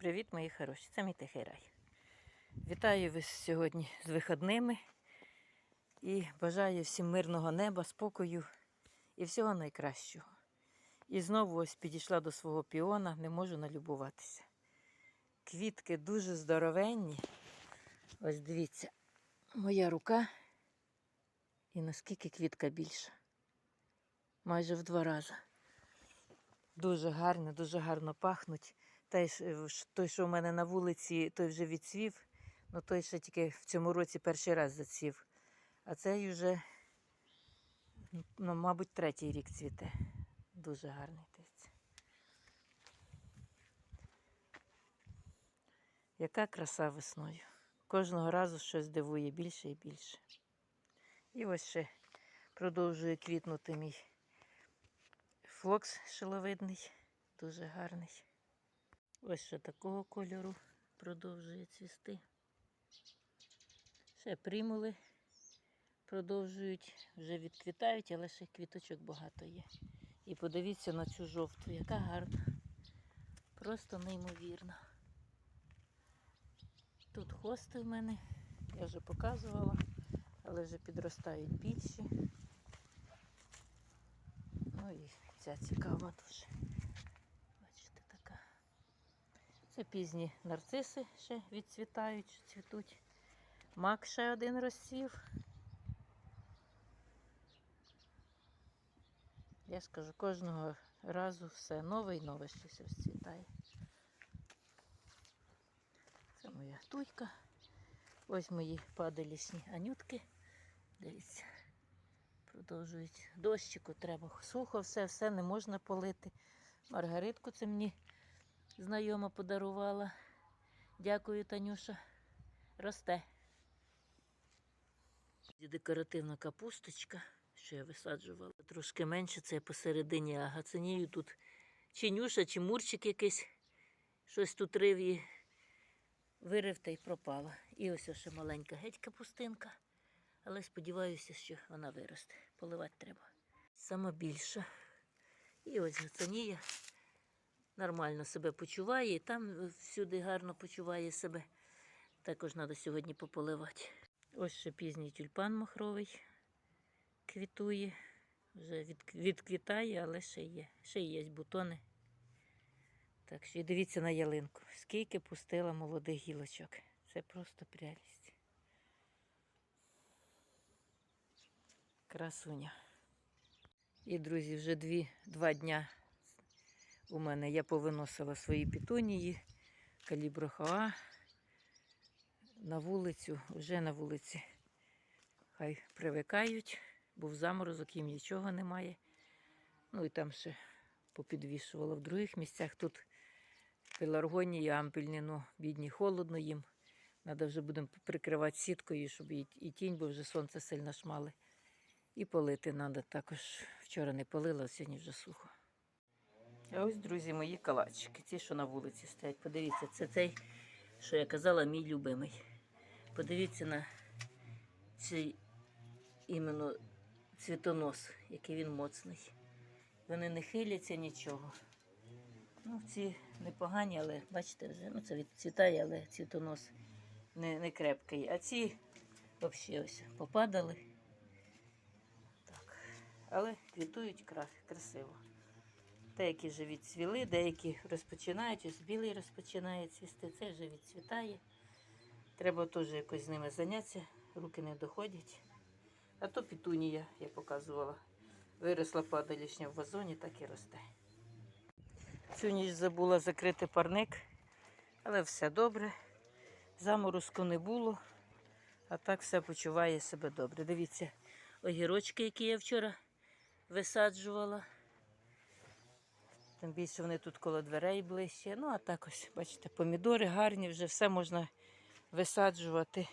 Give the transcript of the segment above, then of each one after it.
Привіт, мої хороші! Це мій тихий рай. Вітаю вас сьогодні з вихідними і бажаю всім мирного неба, спокою і всього найкращого. І знову ось підійшла до свого піона, не можу налюбуватися. Квітки дуже здоровенні. Ось дивіться, моя рука. І наскільки квітка більша. Майже в два рази. Дуже гарно, дуже гарно пахнуть. Той, ж- ж- той, що в мене на вулиці, той вже відцвів, ну той ще тільки в цьому році перший раз зацвів. А цей вже, ну, мабуть, третій рік цвіте. Дуже гарний дивіться. Яка краса весною. Кожного разу щось дивує більше і більше. І ось ще продовжує квітнути мій флокс шиловидний, дуже гарний. Ось ще такого кольору продовжує цвісти. Ще примули продовжують, вже відквітають, але ще квіточок багато є. І подивіться на цю жовту, яка гарна. Просто неймовірна. Тут хости в мене, я вже показувала, але вже підростають більші. Ну і ця цікава дуже. Бачите, така. Це пізні нарциси ще відцвітають, цвітуть. Мак ще один розцвів. Я скажу, кожного разу все нове і нове щось розцвітає. Це моя туйка. Ось мої падалісні анютки. Дивіться, продовжують дощику, треба сухо, все, все не можна полити. Маргаритку це мені знайома подарувала. Дякую, Танюша. Росте. Декоративна капусточка, що я висаджувала. Трошки менше, це посередині агацинію. Тут чи нюша, чи мурчик якийсь. Щось тут рив і вирив та й пропала. І ось ще маленька геть капустинка. Але сподіваюся, що вона виросте. Поливати треба. Сама більша. І ось гацанія нормально себе почуває, і там всюди гарно почуває себе. Також треба сьогодні пополивати. Ось ще пізній тюльпан махровий квітує. Вже від, відквітає, але ще є. Ще є бутони. Так що і дивіться на ялинку. Скільки пустила молодих гілочок. Це просто прялість. Красуня. І, друзі, вже дві, два дня у мене я повиносила свої пітунії, каліброхоа на вулицю, вже на вулиці. Хай привикають, був заморозок, їм нічого немає. Ну і там ще попідвішувала в других місцях. Тут пеларгонії, ампельні, ну, бідні, холодно їм. Треба вже будемо прикривати сіткою, щоб і тінь, бо вже сонце сильно шмали. І полити треба також. Вчора не полила, а сьогодні вже сухо. А ось, друзі, мої калачики, ті, що на вулиці стоять. Подивіться, це цей, що я казала, мій любимий. Подивіться на цей іменно цвітонос, який він моцний. Вони не хиляться нічого. Ну, ці непогані, але бачите вже, ну це відцвітає, але цвітонос не, не крепкий. А ці взагалі ось попадали. Так. Але квітують красиво. Деякі вже відцвіли, деякі розпочинають, ось білий розпочинає цвісти, це вже відцвітає. Треба теж якось з ними зайнятися, руки не доходять. А то пітунія, я показувала. Виросла падалішня в вазоні, так і росте. Цю ніч забула закрити парник, але все добре. Заморозку не було, а так все почуває себе добре. Дивіться, огірочки, які я вчора висаджувала. Тим більше вони тут коло дверей ближче. Ну, а так ось, бачите, помідори гарні, вже все можна висаджувати.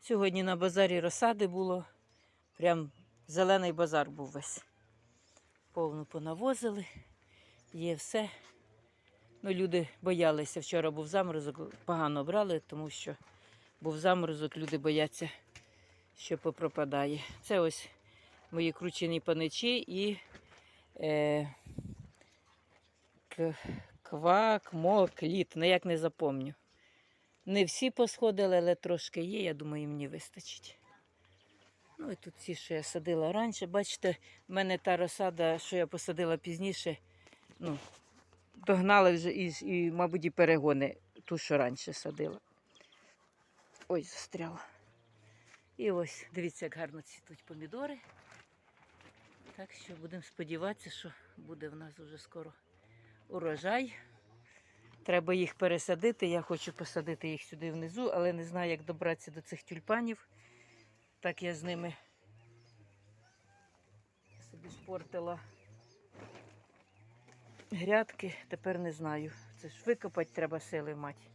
Сьогодні на базарі розсади було. Прям зелений базар був весь. Повну понавозили, є все. Ну, люди боялися. Вчора був заморозок, погано брали, тому що був заморозок, люди бояться, що попропадає. Це ось мої кручені паничі і е, к- хвак, мок, літ, ніяк не запомню. Не всі посходили, але трошки є, я думаю, мені вистачить. Ну і тут ці, що я садила раніше. Бачите, в мене та розсада, що я посадила пізніше, ну, догнали вже і, і, мабуть, і перегони ту, що раніше садила. Ой, застряла. І ось, дивіться, як гарно цвітуть помідори. Так що будемо сподіватися, що буде в нас вже скоро урожай. Треба їх пересадити. Я хочу посадити їх сюди внизу, але не знаю, як добратися до цих тюльпанів. Так я з ними собі спортила грядки. Тепер не знаю. Це ж викопати треба сили мати.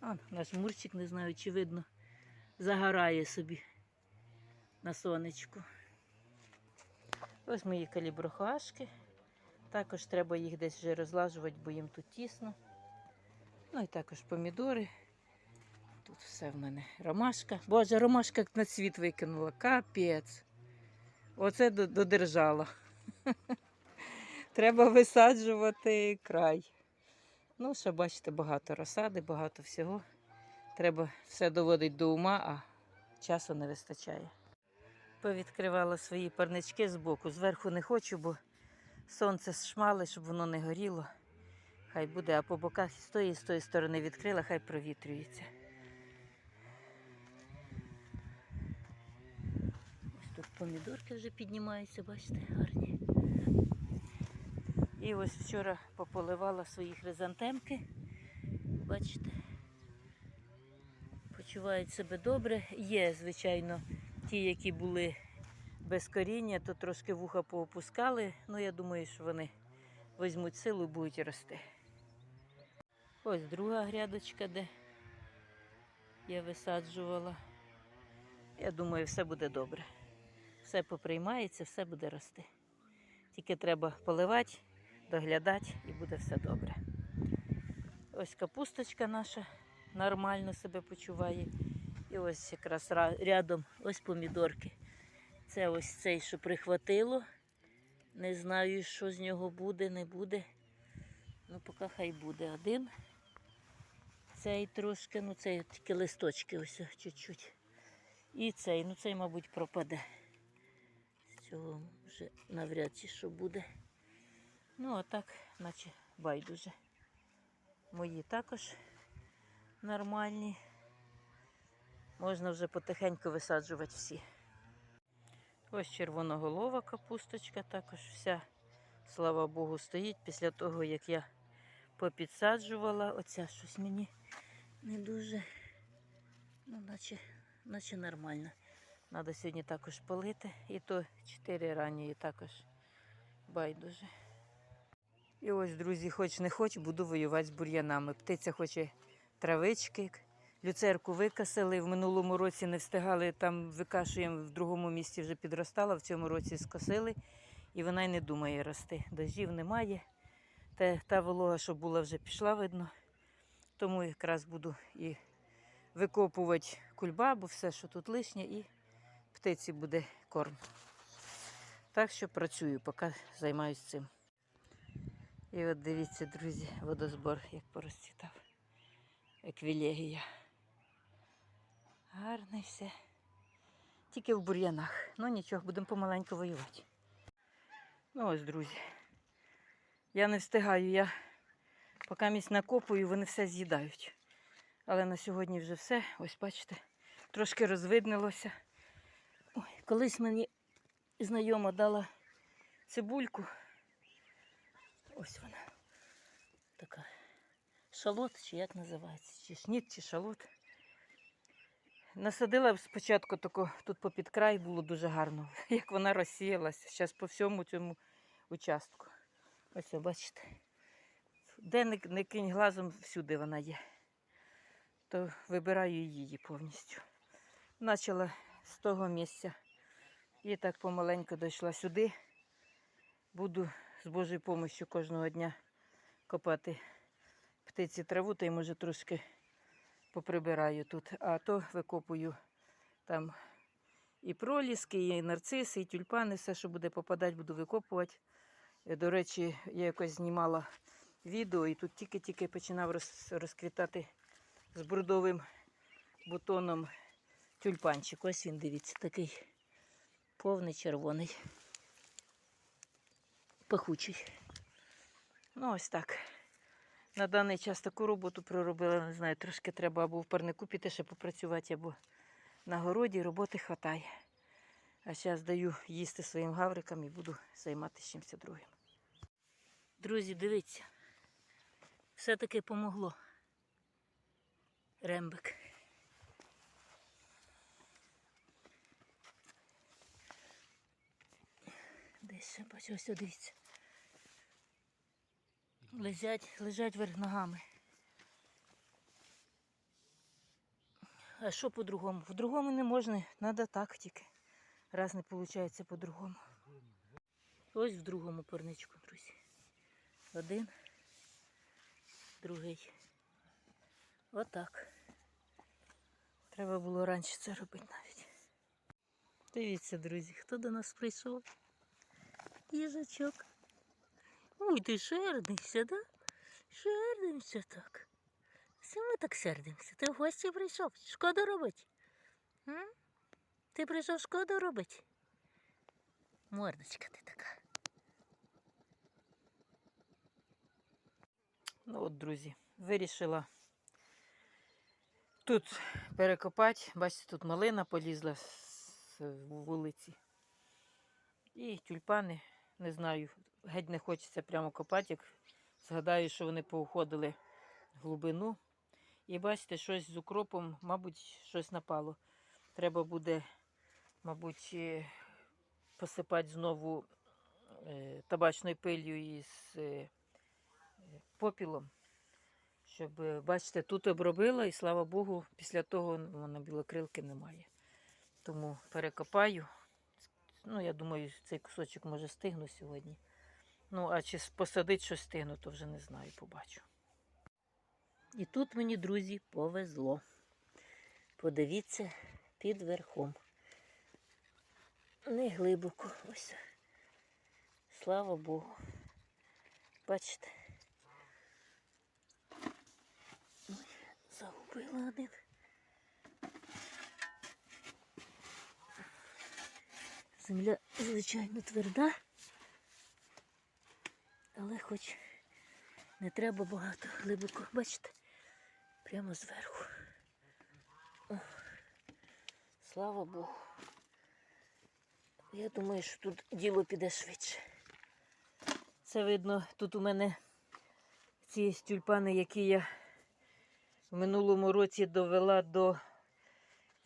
А, наш мурчик, не знаю, чи видно, загорає собі на сонечку. Ось мої каліброхашки. Також треба їх десь вже розлажувати, бо їм тут тісно. Ну і також помідори. Тут все в мене. Ромашка. Боже, ромашка на цвіт викинула. Капець. Оце до- додержала. Треба висаджувати край. Ну, ще бачите, багато розсади, багато всього. Треба все доводити до ума, а часу не вистачає. Повідкривала свої парнички збоку. Зверху не хочу, бо сонце шмали, щоб воно не горіло. Хай буде, а по боках з тої і з тої сторони відкрила, хай провітрюється. Ось тут помідорки вже піднімаються, бачите, гарні. І ось вчора пополивала свої хризантемки. Бачите, почувають себе добре. Є, звичайно, ті, які були без коріння, то трошки вуха поопускали. Ну, я думаю, що вони візьмуть силу і будуть рости. Ось друга грядочка, де я висаджувала. Я думаю, все буде добре. Все поприймається, все буде рости. Тільки треба поливати, доглядати і буде все добре. Ось капусточка наша нормально себе почуває. І ось якраз рядом ось помідорки. Це ось цей, що прихватило. Не знаю, що з нього буде, не буде. Ну, поки хай буде один. Цей трошки, ну цей тільки листочки ось чуть-чуть. І цей, ну цей, мабуть, пропаде. З цього вже навряд чи що буде. Ну, а так, наче байдуже. Мої також нормальні. Можна вже потихеньку висаджувати всі. Ось червоноголова капусточка також вся, слава Богу, стоїть після того, як я попідсаджувала. Оця щось мені не дуже, ну, наче, наче нормально. Треба сьогодні також полити. І то 4 ранньої також байдуже. І ось, друзі, хоч не хоч, буду воювати з бур'янами. Птиця хоче травички, люцерку викасили. В минулому році не встигали, там викашуємо, в другому місці вже підростала, в цьому році скосили, і вона й не думає рости. Дождів немає. Та, та волога, що була, вже пішла, видно. Тому якраз буду і викопувати кульбабу, все, що тут лишнє, і птиці буде корм. Так що працюю, поки займаюся цим. І от дивіться, друзі, водозбор як порозцвітав. Еквілегія. Гарне все. Тільки в бур'янах. Ну нічого, будемо помаленьку воювати. Ну ось, друзі. Я не встигаю, я поки місць накопую, вони все з'їдають. Але на сьогодні вже все. Ось бачите, трошки розвиднилося. Ой, колись мені знайома дала цибульку. Ось вона. Така шалот, чи як називається, чи шніт, чи шалот. Насадила спочатку тако, тут попід край було дуже гарно, як вона розсіялася. Зараз по всьому цьому участку. Ось, о, бачите. Де не, не кинь глазом, всюди вона є. То вибираю її повністю. Почала з того місця. І так помаленьку дійшла сюди. Буду з Божою допомогою кожного дня копати птиці траву, та й може трошки поприбираю тут. А то викопую там і проліски, і нарциси, і тюльпани, все, що буде попадати, буду викопувати. Е, До речі, я якось знімала відео, і тут тільки-тільки починав роз, розквітати з брудовим бутоном тюльпанчик. Ось він, дивіться, такий повний червоний. Пахучий. Ну, ось так. На даний час таку роботу проробила, не знаю, трошки треба або в парнику піти ще попрацювати, або на городі роботи хватає. А зараз даю їсти своїм гаврикам і буду займатися чимось другим. Друзі, дивіться, все-таки помогло. Рембик. Десь ще бачу, ось дивіться. Лежать, лежать вверх ногами. А що по-другому? По-другому не можна, треба так тільки. Раз не виходить по-другому. Ось в другому парничку, друзі. Один, другий. Отак. Треба було раніше це робити навіть. Дивіться, друзі, хто до нас прийшов? Їжачок. Ой, ти сердишся, да? Сердимося так. Все ми так сердимося. Ти в гості прийшов. Шкода робить. М? Ти прийшов шкоду робить? Мордочка ти така. Ну от, друзі, вирішила тут перекопати. Бачите, тут малина полізла з вулиці. І тюльпани, не знаю, геть не хочеться прямо копати, як згадаю, що вони поуходили в глибину. І бачите, щось з укропом, мабуть, щось напало. Треба буде, мабуть, е, посипати знову е, табачною пилью із е, попілом. Щоб, бачите, тут обробила, і слава Богу, після того воно білокрилки немає. Тому перекопаю. Ну, я думаю, цей кусочок може стигну сьогодні. Ну, а чи посадить щось стигну, то вже не знаю, побачу. І тут мені, друзі, повезло. Подивіться під верхом. Не глибоко. Ось. Слава Богу. Бачите? Ой, загубила один. Земля, звичайно, тверда, але хоч не треба багато глибоко. Бачите? Прямо зверху. О, слава Богу. Я думаю, що тут діло піде швидше. Це видно, тут у мене ці тюльпани, які я в минулому році довела до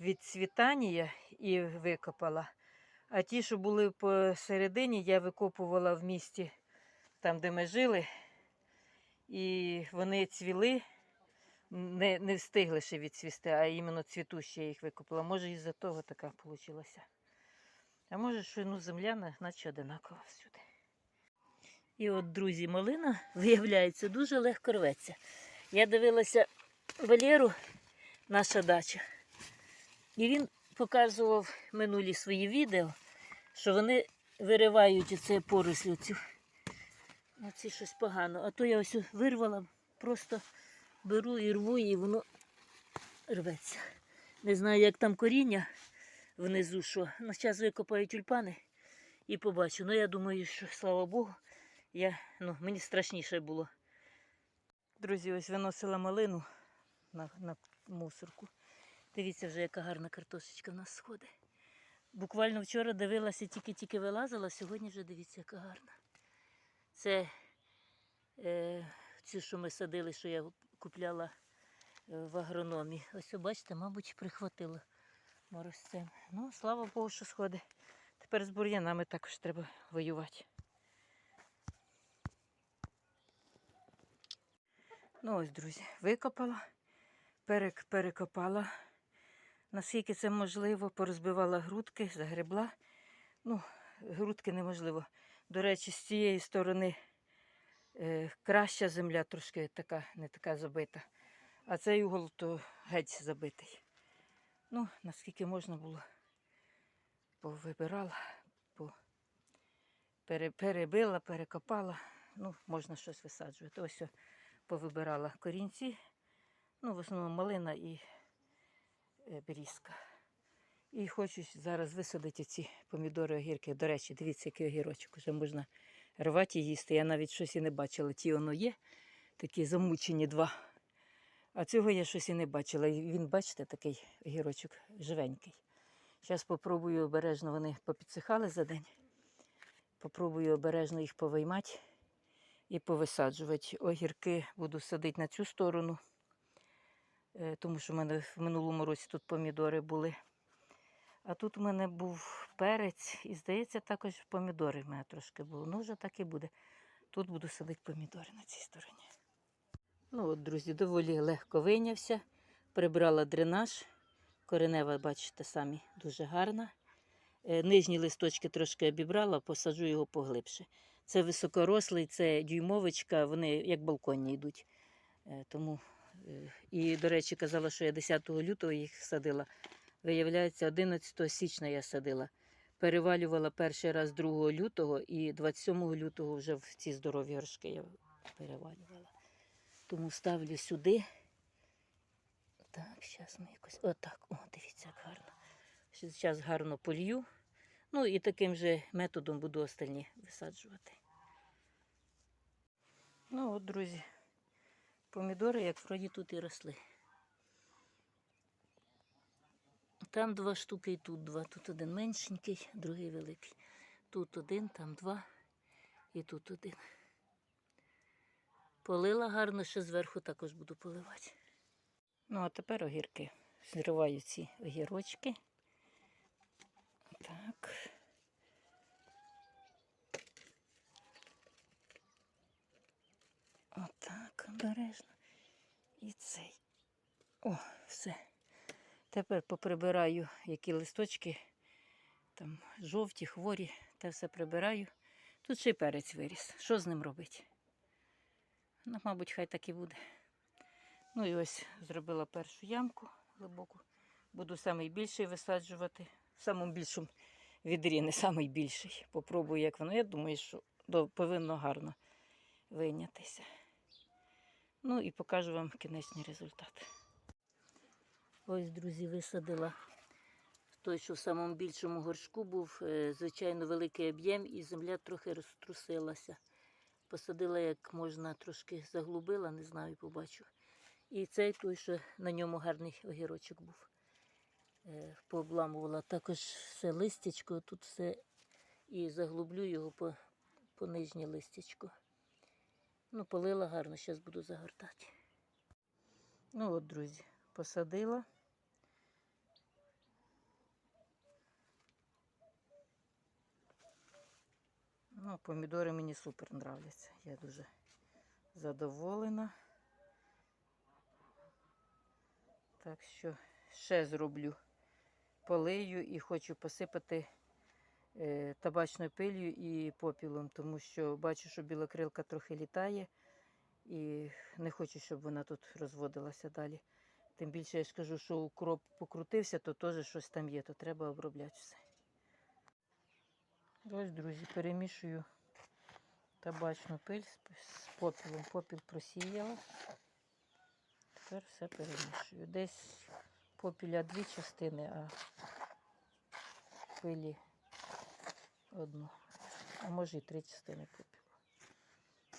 відцвітання і викопала. А ті, що були посередині, я викопувала в місті, там, де ми жили, і вони цвіли, не, не встигли ще відцвісти, а іменно цвітущі я їх викопала. Може, із-за того така вийшла. А може, що ну, земля, наче одинакова всюди. І от, друзі, малина, виявляється, дуже легко рветься. Я дивилася Валєру, наша дача, і він показував минулі свої відео, що вони виривають оце порослю цю. Оце щось погано. А то я ось вирвала, просто беру і рву, і воно рветься. Не знаю, як там коріння внизу, що. Ну, зараз викопаю тюльпани і побачу. Ну, я думаю, що слава Богу, я, ну, мені страшніше було. Друзі, ось виносила малину на, на мусорку. Дивіться вже, яка гарна картошечка в нас сходить. Буквально вчора дивилася, тільки-тільки вилазила, сьогодні вже дивіться, яка гарна. Це е, цю, що ми садили, що я купляла е, в агрономі. Ось, бачите, мабуть, прихватила морозцем. Ну, слава Богу, що сходить. Тепер з бур'янами також треба воювати. Ну ось, друзі, викопала, перек, перекопала. Наскільки це можливо, порозбивала грудки, загребла. Ну, грудки неможливо. До речі, з цієї сторони е, краща земля, трошки така, не така забита. А цей угол то геть забитий. Ну, наскільки можна було, повибирала, по, пере, перебила, перекопала. ну, можна щось висаджувати. Ось повибирала корінці. Ну, в основному малина і берізка. І хочу зараз висадити ці помідори огірки. До речі, дивіться, який огірочок. Уже можна рвати і їсти. Я навіть щось і не бачила. Ті воно є, такі замучені два. А цього я щось і не бачила. Він, бачите, такий огірочок живенький. Зараз попробую обережно, вони попідсихали за день. Попробую обережно їх повиймати і повисаджувати. Огірки буду садити на цю сторону, тому що в мене в минулому році тут помідори були. А тут у мене був перець і, здається, також помідори в мене трошки було. Ну, вже так і буде. Тут буду садити помідори на цій стороні. Ну от, друзі, доволі легко вийнявся. Прибрала дренаж. Коренева, бачите, самі дуже гарна. Е, Нижні листочки трошки обібрала, посаджу його поглибше. Це високорослий, це дюймовочка, вони як балконні йдуть. Е, Тому, е, і, до речі, казала, що я 10 лютого їх садила. Виявляється, 11 січня я садила. Перевалювала перший раз 2 лютого і 27 лютого вже в ці здорові горшки я перевалювала. Тому ставлю сюди. Так, зараз ми якось. Отак. О, дивіться, як гарно. Зараз гарно полью. Ну і таким же методом буду остальні висаджувати. Ну от, друзі, помідори, як вроді тут і росли. Там два штуки і тут два. Тут один меншенький, другий великий. Тут один, там два і тут один. Полила гарно, ще зверху також буду поливати. Ну, а тепер огірки. Зриваю ці огірочки. Так. Отак, обережно. І цей. О, все. Тепер поприбираю, які листочки, там жовті, хворі, те все прибираю. Тут ще й перець виріс. Що з ним робити? Ну, мабуть, хай так і буде. Ну і ось зробила першу ямку глибоку. Буду найбільший висаджувати. В самому більшому відрі, не найбільший. Попробую, як воно. Я думаю, що повинно гарно вийнятися. Ну і покажу вам кінечний результат. Ось, друзі, висадила той, що в самому більшому горшку був, е, звичайно, великий об'єм, і земля трохи розтрусилася. Посадила як можна, трошки заглубила, не знаю, побачу. І цей той, що на ньому гарний огірочок був. Е, Пообламувала також все листячко, тут все і заглублю його по, по нижнє листячко. Ну, полила гарно, зараз буду загортати. Ну от, друзі, посадила. Ну, помідори мені супер нравляться. Я дуже задоволена. Так що ще зроблю. Полию і хочу посипати табачною пилью і попілом, тому що бачу, що білокрилка трохи літає і не хочу, щоб вона тут розводилася далі. Тим більше я ж кажу, що укроп покрутився, то теж щось там є, то треба обробляти все. Ось, друзі, перемішую табачну пиль з попілом. Попіл просіяла. Тепер все перемішую. Десь попіля дві частини, а пилі одну. А може і три частини попілу.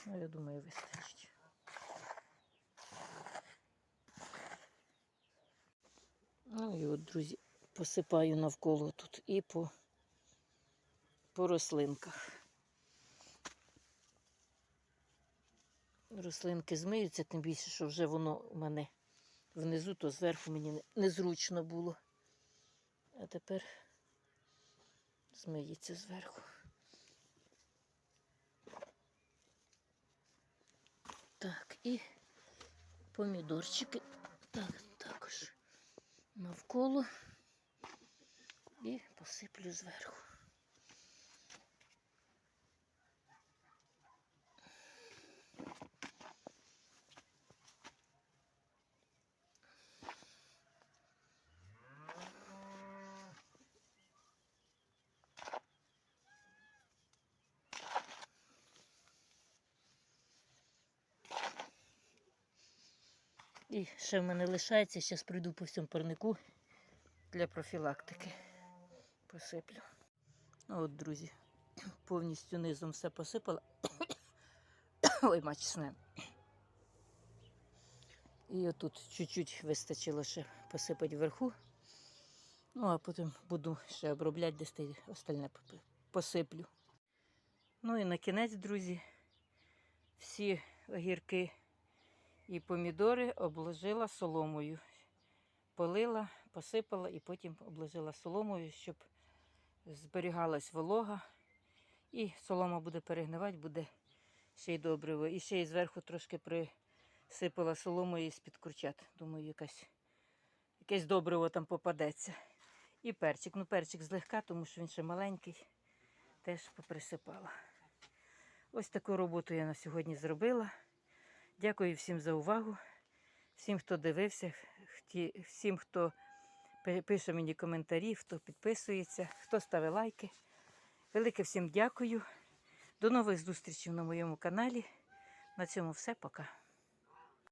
Ну, я думаю, вистачить. Ну і от, друзі, посипаю навколо тут і по, по рослинках. Рослинки змиються, тим більше, що вже воно у мене внизу, то зверху мені незручно було. А тепер змиється зверху. Так, і помідорчики. Так, також навколо і посиплю зверху. І ще в мене лишається, зараз прийду по всьому парнику для профілактики. Посиплю. Ну, От, друзі, повністю низом все посипала. Ой, мачне. І отут чуть-чуть вистачило ще посипати вверху. Ну, а потім буду ще обробляти десь остальне посиплю. Ну і на кінець, друзі, всі огірки і помідори обложила соломою. Полила, посипала і потім обложила соломою, щоб зберігалась волога. І солома буде перегнивати, буде ще й добриво. І ще й зверху трошки присипала соломою з-під курчат. Думаю, якась, якесь добриво там попадеться. І перчик. Ну, перчик злегка, тому що він ще маленький, теж поприсипала. Ось таку роботу я на сьогодні зробила. Дякую всім за увагу, всім, хто дивився, всім, хто пише мені коментарі, хто підписується, хто ставить лайки. Велике всім дякую. До нових зустрічей на моєму каналі. На цьому все. Пока.